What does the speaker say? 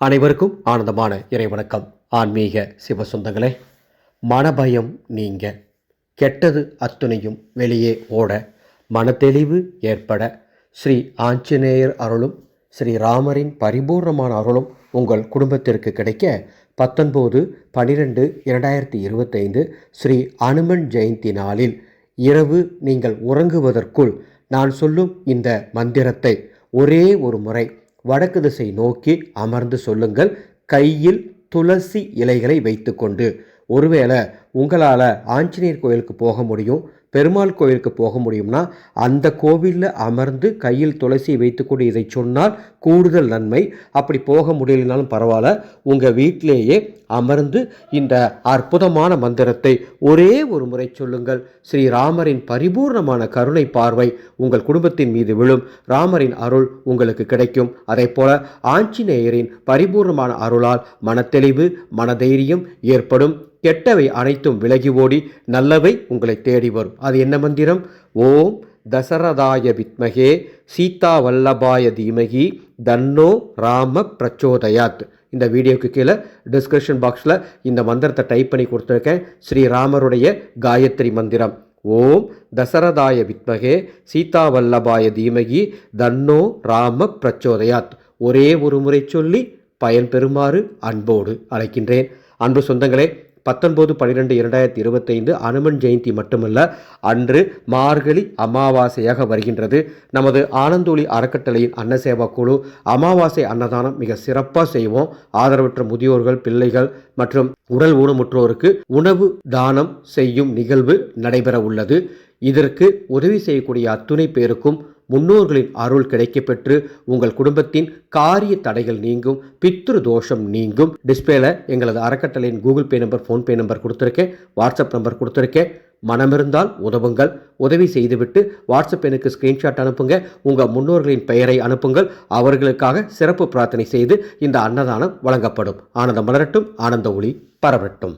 அனைவருக்கும் ஆனந்தமான இறைவணக்கம். ஆன்மீக சிவசொந்தங்களே மனபயம் நீங்க. கெட்டது அத்துணையும் வெளியே ஓட மனத்தெளிவு ஏற்பட ஸ்ரீ ஆஞ்சநேயர் அருளும் ஸ்ரீ ராமரின் பரிபூர்ணமான அருளும் உங்கள் குடும்பத்திற்கு கிடைக்க பத்தொன்பது பனிரெண்டு இரண்டாயிரத்தி இருபத்தைந்து ஸ்ரீ அனுமன் ஜெயந்தி நாளில் இரவு நீங்கள் உறங்குவதற்குள் நான் சொல்லும் இந்த மந்திரத்தை ஒரே ஒரு முறை வடக்கு திசை நோக்கி அமர்ந்து சொல்லுங்கள். கையில் துளசி இலைகளை வைத்துக்கொண்டு. ஒருவேளை உங்களால் ஆஞ்சநேயர் கோயிலுக்கு போக முடியும் பெருமாள் கோயிலுக்கு போக முடியும்னா அந்த கோவிலில் அமர்ந்து கையில் துளசியை வைத்துக்கொண்டு இதை சொன்னால் கூடுதல் நன்மை. அப்படி போக முடியலனாலும் பரவாயில்ல. உங்கள் வீட்டிலேயே அமர்ந்து இந்த அற்புதமான மந்திரத்தை ஒரே ஒரு முறை சொல்லுங்கள். ஸ்ரீ ராமரின் பரிபூர்ணமான கருணை பார்வை உங்கள் குடும்பத்தின் மீது விழும். ராமரின் அருள் உங்களுக்கு கிடைக்கும். அதே போல ஆஞ்சநேயரின் பரிபூர்ணமான அருளால் மனத்தெளிவு மனதைரியம் ஏற்படும். கெட்டவை அனைத்தும் விலகி ஓடி நல்லவை உங்களை தேடி வரும். அது என்ன மந்திரம்? ஓம் தசரதாய வித்மகே சீதா வல்லபாய தீமகி தன்னோ ராம பிரச்சோதயாத். இந்த வீடியோக்கு கீழே டிஸ்கிரிப்ஷன் பாக்ஸில் இந்த மந்திரத்தை டைப் பண்ணி கொடுத்துருக்கேன். ஸ்ரீராமருடைய காயத்ரி மந்திரம். ஓம் தசரதாய வித்மகே சீதா வல்லபாய தீமகி தன்னோ ராம பிரச்சோதயாத். ஒரே ஒரு முறை சொல்லி பயன் பெறுமாறு அன்போடு அழைக்கின்றேன். அன்பு சொந்தங்களே பத்தொன்பது பன்னிரெண்டு இரண்டாயிரத்தி இருபத்தைந்து அனுமன் ஜெயந்தி மட்டுமல்ல அன்று மார்கழி அமாவாசையாக வருகின்றது. நமது ஆனந்தோலி அறக்கட்டளையின் அன்னசேவா குழு அமாவாசை அன்னதானம் மிக சிறப்பாக செய்வோம். ஆதரவற்ற முதியோர்கள் பிள்ளைகள் மற்றும் உடல் ஊனமுற்றோருக்கு உணவு தானம் செய்யும் நிகழ்வு நடைபெற உள்ளது இதற்கு உதவி செய்யக்கூடிய அத்துணை பேருக்கும் முன்னோர்களின் அருள் கிடைக்கப்பெற்று உங்கள் குடும்பத்தின் காரிய தடைகள் நீங்கும் பித்ரு தோஷம் நீங்கும். டிஸ்பிளேல எங்களது அறக்கட்டளையின் Google Pay number PhonePe number கொடுத்துருக்கேன். வாட்ஸ்அப் நம்பர் கொடுத்துருக்கேன். மனமிருந்தால் உதவுங்கள். உதவி செய்துவிட்டு வாட்ஸ்அப் எனக்கு ஸ்கிரீன்ஷாட் அனுப்புங்க. உங்கள் முன்னோர்களின் பெயரை அனுப்புங்கள். அவர்களுக்காக சிறப்பு பிரார்த்தனை செய்து இந்த அன்னதானம் வழங்கப்படும். ஆனந்தம் மலரட்டும். ஆனந்த ஒளி பரவட்டும்.